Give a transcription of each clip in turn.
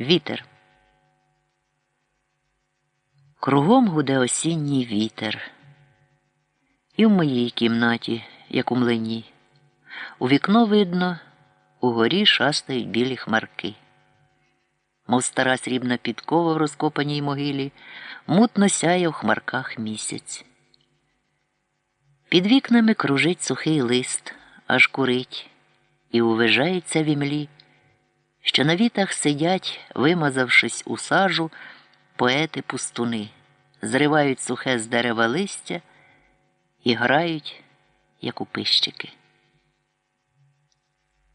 Вітер. Кругом гуде осінній вітер. І в моїй кімнаті, як у млині. У вікно видно, угорі шастають білі хмарки. Мов стара срібна підкова в розкопаній могилі, мутно сяє в хмарках місяць. Під вікнами кружить сухий лист, аж курить, і увижається в імлі що на вітах сидять, вимазавшись у сажу, поети пустуни, зривають сухе з дерева листя і грають, як пищики.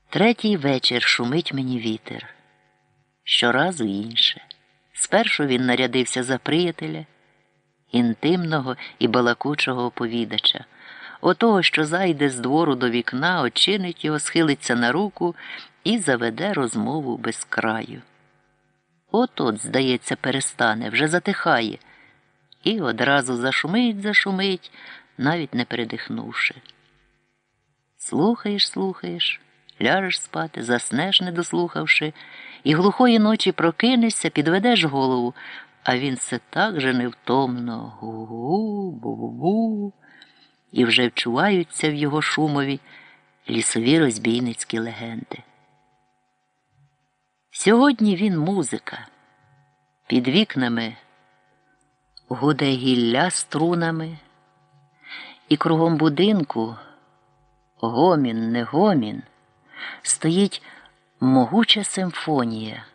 Третій вечір шумить мені вітер. Щоразу інше. Спершу він нарядився за приятеля, інтимного і балакучого оповідача, отого, що зайде з двору до вікна, очинить його, схилиться на руку і заведе розмову без краю. От от, здається, перестане, вже затихає, і одразу зашумить, зашумить, навіть не передихнувши. Слухаєш, слухаєш, ляжеш спати, заснеш, не дослухавши, і глухої ночі прокинешся, підведеш голову, а він все так же невтомно гу-гу, бу-бу-бу, і вже вчуваються в його шумові лісові розбійницькі легенди. Сьогодні він музика. Під вікнами гуде гілля струнами, і кругом будинку гомін, не гомін, стоїть могуча симфонія,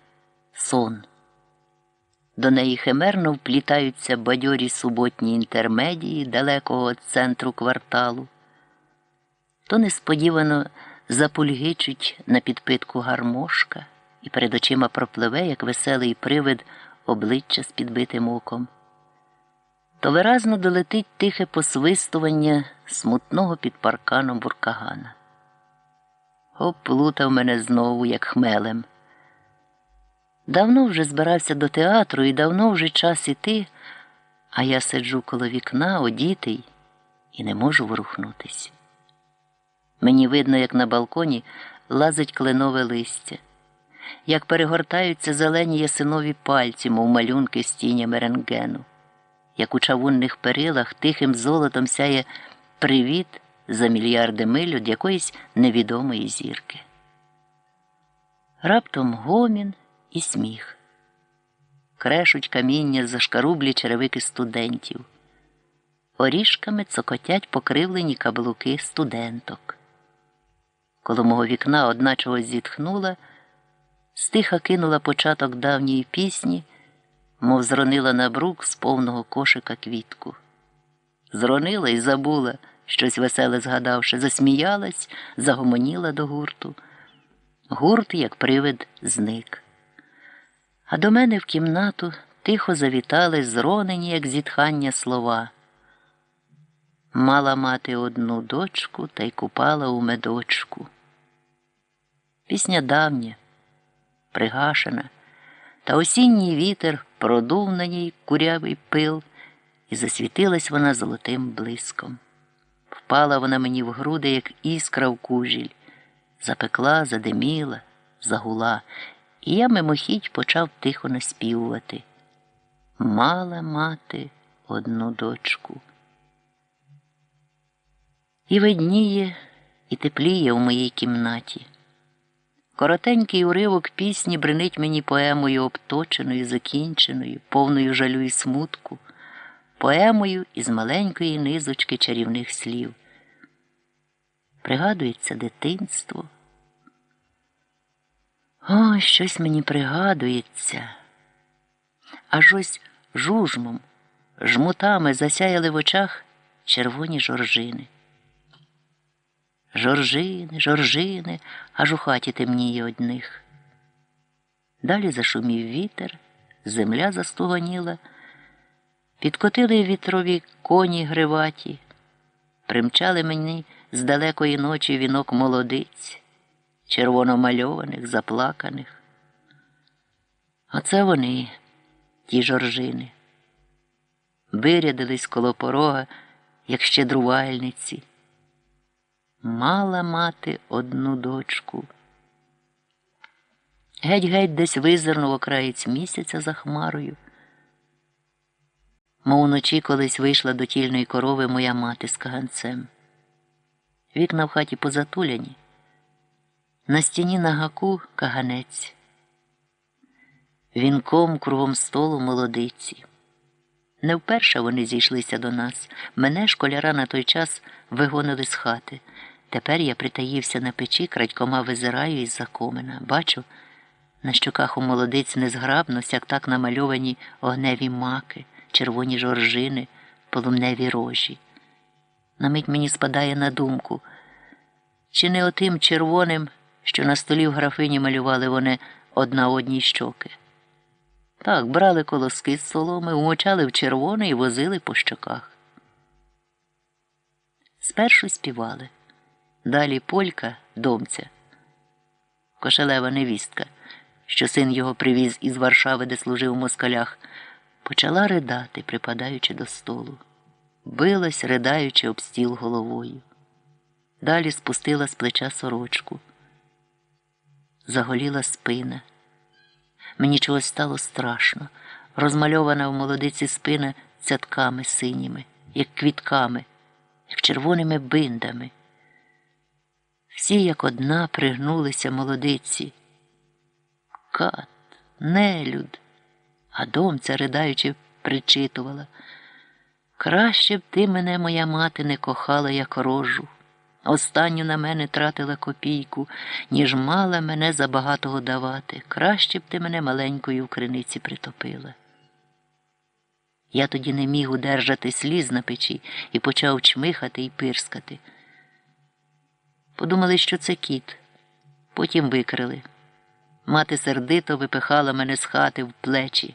сон. До неї химерно вплітаються бадьорі суботні інтермедії далекого центру кварталу, то несподівано запульгичуть на підпитку гармошка і перед очима пропливе, як веселий привид обличчя з підбитим оком. То виразно долетить тихе посвистування смутного під парканом буркагана. Оплутав мене знову, як хмелем. Давно вже збирався до театру і давно вже час іти, а я сиджу коло вікна, одітий, і не можу ворухнутись. Мені видно, як на балконі лазить кленове листя як перегортаються зелені ясинові пальці, мов малюнки з тінями рентгену, як у чавунних перилах тихим золотом сяє привіт за мільярди миль від якоїсь невідомої зірки. Раптом гомін і сміх. Крешуть каміння зашкарублі черевики студентів. Оріжками цокотять покривлені каблуки студенток. Коло мого вікна одна чогось зітхнула стиха кинула початок давньої пісні, мов зронила на брук з повного кошика квітку. Зронила і забула, щось веселе згадавши, засміялась, загомоніла до гурту. Гурт, як привид, зник. А до мене в кімнату тихо завітали зронені, як зітхання слова. Мала мати одну дочку та й купала у медочку. Пісня давня пригашена, та осінній вітер продув на ній курявий пил, і засвітилась вона золотим блиском. Впала вона мені в груди, як іскра в кужіль, запекла, задиміла, загула, і я мимохідь почав тихо наспівувати. Мала мати одну дочку. І видніє, і тепліє в моїй кімнаті. Коротенький уривок пісні бренить мені поемою обточеною, закінченою, повною жалю і смутку, поемою із маленької низочки чарівних слів. Пригадується дитинство. О, щось мені пригадується. Аж ось жужмом, жмутами засяяли в очах червоні жоржини. Жоржини, жоржини, аж у хаті темніє одних. Далі зашумів вітер, земля застугоніла, підкотили вітрові коні гриваті, примчали мені з далекої ночі вінок молодиць, червономальованих, заплаканих. Оце вони, ті жоржини, вирядились коло порога, як щедрувальниці мала мати одну дочку. Геть-геть десь визирнув окраєць місяця за хмарою. Мов уночі колись вийшла до тільної корови моя мати з каганцем. Вікна в хаті позатуляні. На стіні на гаку каганець. Вінком кругом столу молодиці. Не вперше вони зійшлися до нас. Мене школяра на той час вигонили з хати. Тепер я притаївся на печі, крадькома визираю із-за комина. Бачу, на щоках у молодиць незграбно сяк так намальовані огневі маки, червоні жоржини, полумневі рожі. На мить мені спадає на думку, чи не отим червоним, що на столі в графині малювали вони одна одній щоки. Так, брали колоски з соломи, умочали в червоне і возили по щоках. Спершу співали. Далі полька, домця, кошелева невістка, що син його привіз із Варшави, де служив у москалях, почала ридати, припадаючи до столу, билась, ридаючи об стіл головою. Далі спустила з плеча сорочку. Заголіла спина. Мені чогось стало страшно, розмальована в молодиці спина цятками синіми, як квітками, як червоними биндами. Всі, як одна, пригнулися молодиці. Кат, нелюд, а домця, ридаючи, причитувала. Краще б ти мене, моя мати, не кохала, як рожу. Останню на мене тратила копійку, ніж мала мене забагатого давати. Краще б ти мене маленькою в криниці притопила. Я тоді не міг удержати сліз на печі і почав чмихати і пирскати. Подумали, що це кіт, потім викрили. Мати сердито випихала мене з хати в плечі.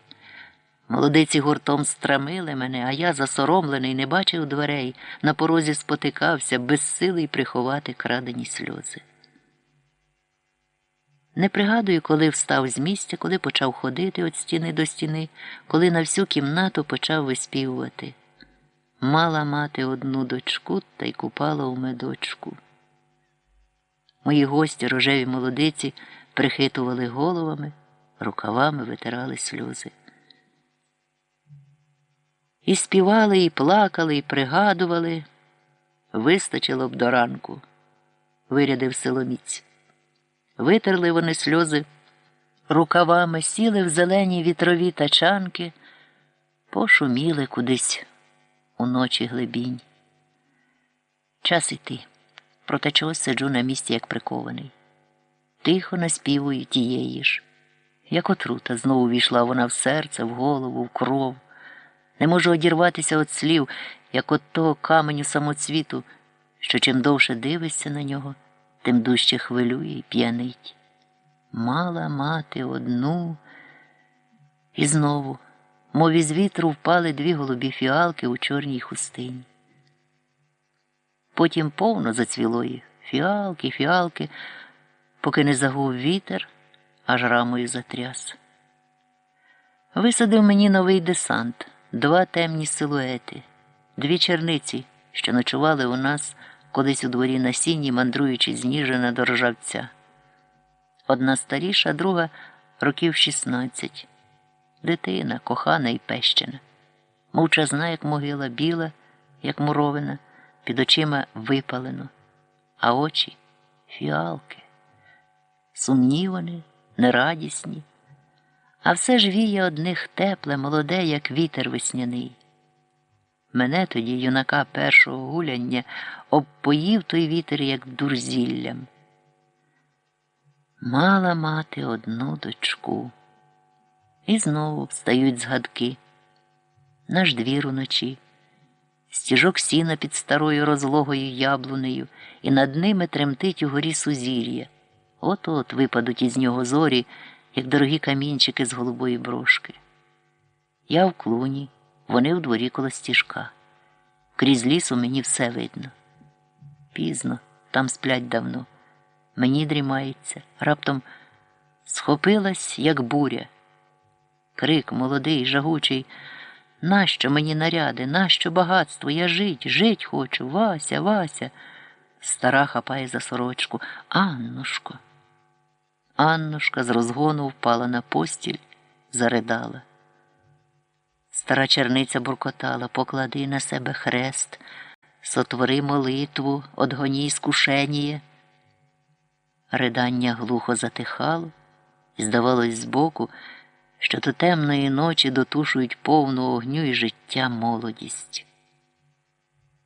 Молодиці гуртом страмили мене, а я, засоромлений, не бачив дверей, на порозі спотикався, безсилий приховати крадені сльози. Не пригадую, коли встав з місця, коли почав ходити від стіни до стіни, коли на всю кімнату почав виспівувати. Мала мати одну дочку та й купала у медочку. Мої гості, рожеві молодиці, прихитували головами, рукавами витирали сльози. І співали, і плакали, і пригадували. Вистачило б до ранку, вирядив силоміць. Витерли вони сльози рукавами, сіли в зелені вітрові тачанки, пошуміли кудись уночі глибінь. Час іти, проте чогось сиджу на місці, як прикований. Тихо наспівую тієї ж. Як отрута знову війшла вона в серце, в голову, в кров. Не можу одірватися від слів, як от того каменю самоцвіту, що чим довше дивишся на нього, тим дужче хвилює і п'янить. Мала мати одну. І знову, мов із вітру, впали дві голубі фіалки у чорній хустині. Потім повно зацвіло їх фіалки, фіалки, поки не загув вітер, аж рамою затряс. Висадив мені новий десант два темні силуети, дві черниці, що ночували у нас колись у дворі на сіні, мандруючи з Ніжина до рожавця. Одна старіша, друга років шістнадцять. Дитина, кохана і пещена, мовчазна, як могила, біла, як муровина, під очима випалено, а очі фіалки. Сумні вони, нерадісні а все ж віє одних тепле, молоде, як вітер весняний. Мене тоді, юнака першого гуляння, обпоїв той вітер, як дурзіллям. Мала мати одну дочку. І знову встають згадки. Наш двір уночі, стіжок сіна під старою розлогою яблунею, і над ними тремтить угорі сузір'я. От от випадуть із нього зорі як дорогі камінчики з голубої брошки. Я в клуні, вони в дворі коло стіжка. Крізь лісу мені все видно. Пізно, там сплять давно. Мені дрімається, раптом схопилась, як буря. Крик молодий, жагучий. Нащо мені наряди, нащо багатство? Я жить, жить хочу, Вася, Вася. Стара хапає за сорочку. Аннушко. Аннушка з розгону впала на постіль, заридала. Стара черниця буркотала, поклади на себе хрест, сотвори молитву, одгоній скушеніє. Ридання глухо затихало, і здавалось збоку, що до темної ночі дотушують повну огню і життя молодість.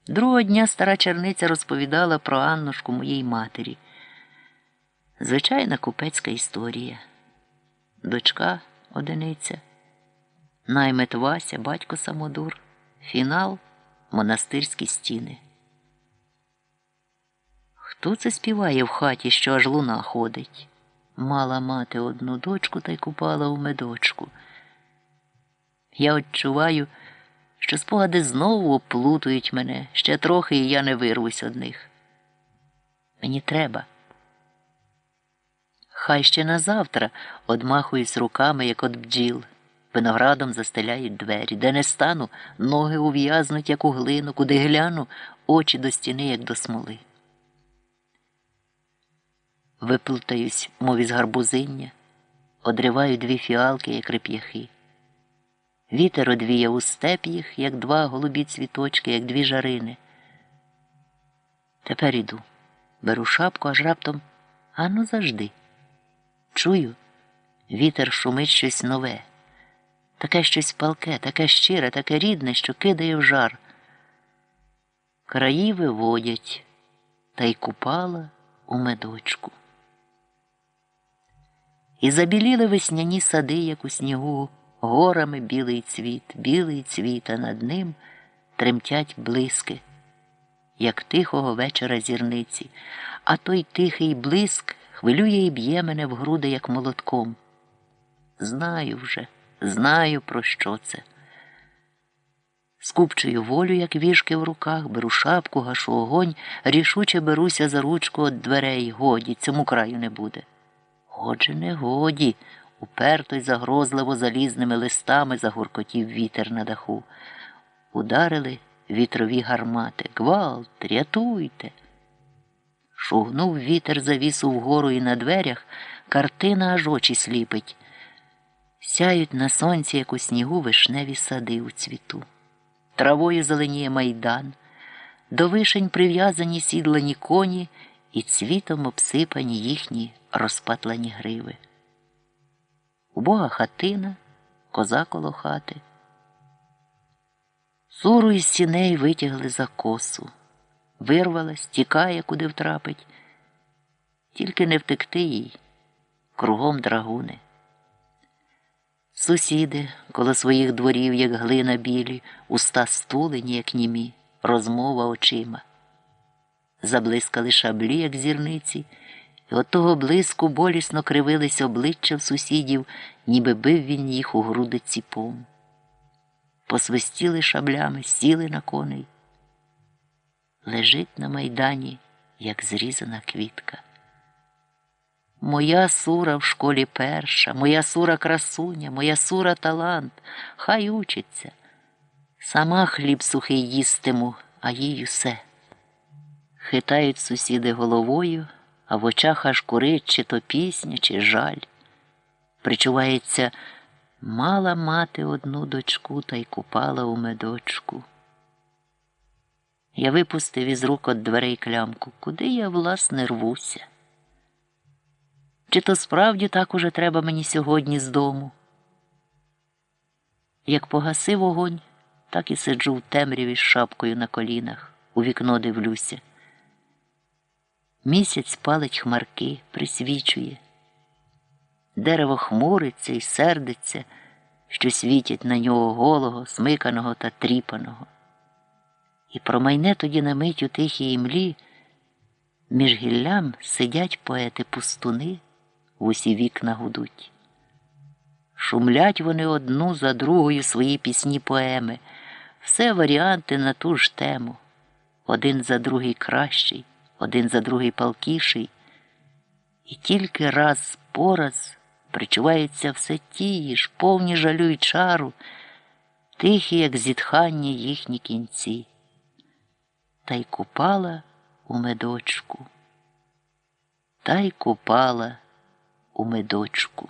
Другого дня стара черниця розповідала про Аннушку моїй матері. Звичайна купецька історія. Дочка одиниця, наймет Вася, батько самодур, фінал монастирські стіни. Хто це співає в хаті, що аж луна ходить? Мала мати одну дочку та й купала у медочку. Я відчуваю, що спогади знову оплутують мене ще трохи, і я не вирвусь од них. Мені треба. Хай ще на завтра одмахуюсь руками, як от бджіл. Виноградом застеляють двері, де не стану, ноги ув'язнуть, як у глину, куди гляну, очі до стіни, як до смоли. Виплутаюсь, мов із гарбузиння, одриваю дві фіалки, як реп'яхи. Вітер одвіяв у степ їх, як два голубі цвіточки, як дві жарини. Тепер іду, беру шапку, аж раптом ану завжди. Чую, вітер шумить щось нове, таке щось палке, таке щире, таке рідне, що кидає в жар. Краї виводять, та й купала у медочку. І забіліли весняні сади, як у снігу, горами білий цвіт, білий цвіт, а над ним тремтять блиски, як тихого вечора зірниці, а той тихий блиск хвилює і б'є мене в груди, як молотком. Знаю вже, знаю, про що це. Скупчую волю, як віжки в руках, беру шапку, гашу огонь, рішуче беруся за ручку від дверей. Годі, цьому краю не буде. Отже, не годі, уперто й загрозливо залізними листами загуркотів вітер на даху. Ударили вітрові гармати. Гвалт, рятуйте. Шугнув вітер завісу вгору і на дверях, картина аж очі сліпить. Сяють на сонці, як у снігу, вишневі сади у цвіту. Травою зеленіє майдан, до вишень прив'язані сідлані коні і цвітом обсипані їхні розпатлані гриви. Убога хатина, коза коло хати. Суру із сіней витягли за косу, вирвалась, тікає, куди втрапить, тільки не втекти їй, кругом драгуни. Сусіди коло своїх дворів, як глина білі, уста стулені, як німі, розмова очима. Заблискали шаблі, як зірниці, і от того блиску болісно кривились обличчя в сусідів, ніби бив він їх у груди ціпом. Посвистіли шаблями, сіли на коней. Лежить на майдані, як зрізана квітка. Моя сура в школі перша, моя сура красуня, моя сура талант, хай учиться. Сама хліб сухий їстиму, а їй усе. Хитають сусіди головою, а в очах аж курить чи то пісня, чи жаль. Причувається, мала мати одну дочку та й купала у медочку. Я випустив із рук от дверей клямку, куди я, власне, рвуся. Чи то справді так уже треба мені сьогодні з дому? Як погасив вогонь, так і сиджу в темряві з шапкою на колінах, у вікно дивлюся. Місяць палить хмарки, присвічує. Дерево хмуриться і сердиться, що світять на нього голого, смиканого та тріпаного. І промайне тоді на мить у тихій імлі, між гіллям сидять поети пустуни в усі вікна гудуть. Шумлять вони одну за другою свої пісні поеми, все варіанти на ту ж тему, один за другий кращий, один за другий палкіший, і тільки раз по раз причуваються все ті ж, повні жалю й чару, тихі, як зітхання їхні кінці, та й купала у медочку, та й купала у медочку.